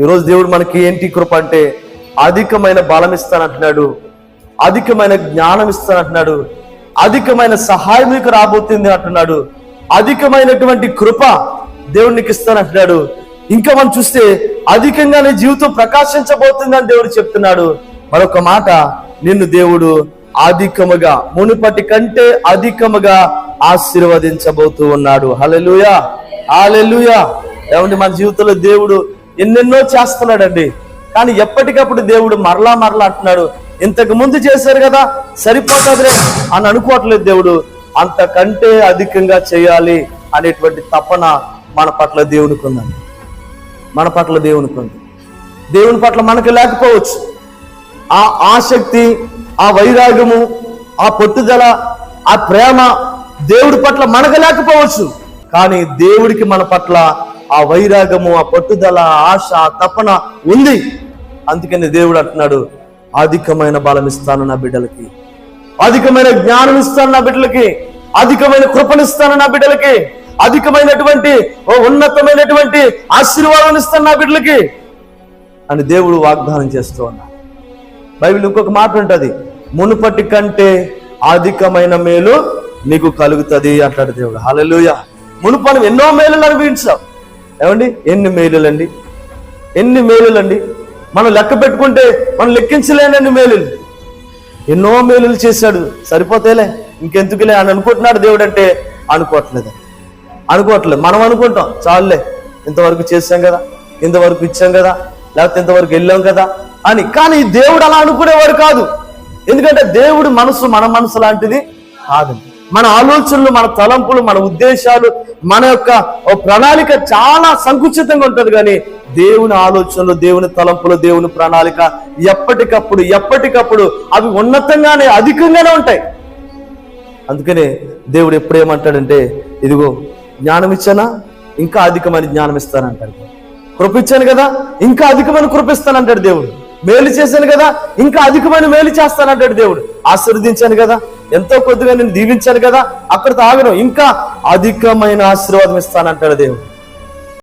ఈరోజు దేవుడు మనకి ఏంటి కృప అంటే అధికమైన బలం ఇస్తానంటున్నాడు అధికమైన జ్ఞానం ఇస్తానంటున్నాడు అధికమైన సహాయం మీకు రాబోతుంది అంటున్నాడు అధికమైనటువంటి కృప దేవుడు నీకు ఇస్తానంటున్నాడు. ఇంకా మనం చూస్తే అధికంగా నీ జీవితం ప్రకాశించబోతుందని దేవుడు చెప్తున్నాడు. మరొక మాట నిన్ను దేవుడు అధికముగా మునుపటి కంటే అధికముగా ఆశీర్వదించబోతూ ఉన్నాడు. Hallelujah hallelujah. ఏమంటే మన జీవితంలో దేవుడు ఎన్నెన్నో చేస్తున్నాడండి. కానీ ఎప్పటికప్పుడు దేవుడు మరలా మరలా అంటున్నాడు ఇంతకు ముందు చేశారు కదా సరిపోతుందిలే అని అనుకోవట్లేదు దేవుడు. అంతకంటే అధికంగా చేయాలి అనేటువంటి తపన మన పట్ల దేవునికి ఉందండి మన పట్ల దేవునికి ఉంది దేవుని పట్ల మనకు లేకపోవచ్చు. ఆ ఆసక్తి ఆ వైరాగ్యము ఆ పట్టుదల ఆ ప్రేమ దేవుడి పట్ల మనకు లేకపోవచ్చు. కానీ దేవుడికి మన పట్ల ఆ వైరాగము ఆ పట్టుదల ఆశ ఆ తపన ఉంది. అందుకని దేవుడు అంటున్నాడు అధికమైన బలం ఇస్తాను నా బిడ్డలకి. అధికమైన జ్ఞానం ఇస్తాను నా బిడ్డలకి. అధికమైన కృపనిస్తాను నా బిడ్డలకి. అధికమైనటువంటి ఓ ఉన్నతమైనటువంటి ఆశీర్వాదం ఇస్తాను నా బిడ్డలకి. అని దేవుడు వాగ్దానం చేస్తూ ఉన్నాడు. బైబిల్ ఇంకొక మాట ఉంటుంది మునుపటి కంటే అధికమైన మేలు నీకు కలుగుతుంది అంటాడు దేవుడు. హల్లెలూయా. మునుపను ఎన్నో మేలు అనుభవించావు. ఏమండి? ఎన్ని మేలులండి? ఎన్ని మేలులండి? మనం లెక్క పెట్టుకుంటే మనం లెక్కించలేనన్ని మేలులు? ఎన్నో మేలులు చేశాడు. సరిపోతేలే. ఇంకెందుకులే అని అనుకుంటున్నాడు దేవుడు అంటే అనుకోవట్లేదు. అనుకోవట్లేదు. మనం అనుకుంటాం. చాలులే. ఇంతవరకు చేసాం కదా. ఇంతవరకు ఇచ్చాం కదా. లేకపోతే ఇంతవరకు వెళ్ళాం కదా అని. కానీ దేవుడు అలా అనుకునేవాడు కాదు. ఎందుకంటే దేవుడు మనసు మన మనసు లాంటిది కాదు మన ఆలోచనలు మన తలంపులు మన ఉద్దేశాలు మన యొక్క ప్రణాళిక చాలా సంకుచితంగా ఉంటుంది కానీ దేవుని ఆలోచనలు దేవుని తలంపులు దేవుని ప్రణాళిక ఎప్పటికప్పుడు ఎప్పటికప్పుడు అవి ఉన్నతంగానే అధికంగానే ఉంటాయి. అందుకనే దేవుడు ఎప్పుడేమంటాడంటే ఇదిగో జ్ఞానం ఇచ్చానా? ఇంకా అధికమైన జ్ఞానం ఇస్తానంటాడు. కృప ఇచ్చాను కదా? ఇంకా అధికమైన కృపిస్తానంటాడు దేవుడు. మేలు చేశాను కదా? ఇంకా అధికమైన మేలు చేస్తానంటాడు దేవుడు. ఆశీర్వదించాను కదా? ఎంతో కొద్దిగా నేను దీవించాను కదా అక్కడ తాగను ఇంకా అధికమైన ఆశీర్వాదం ఇస్తానంటాడు దేవుడు.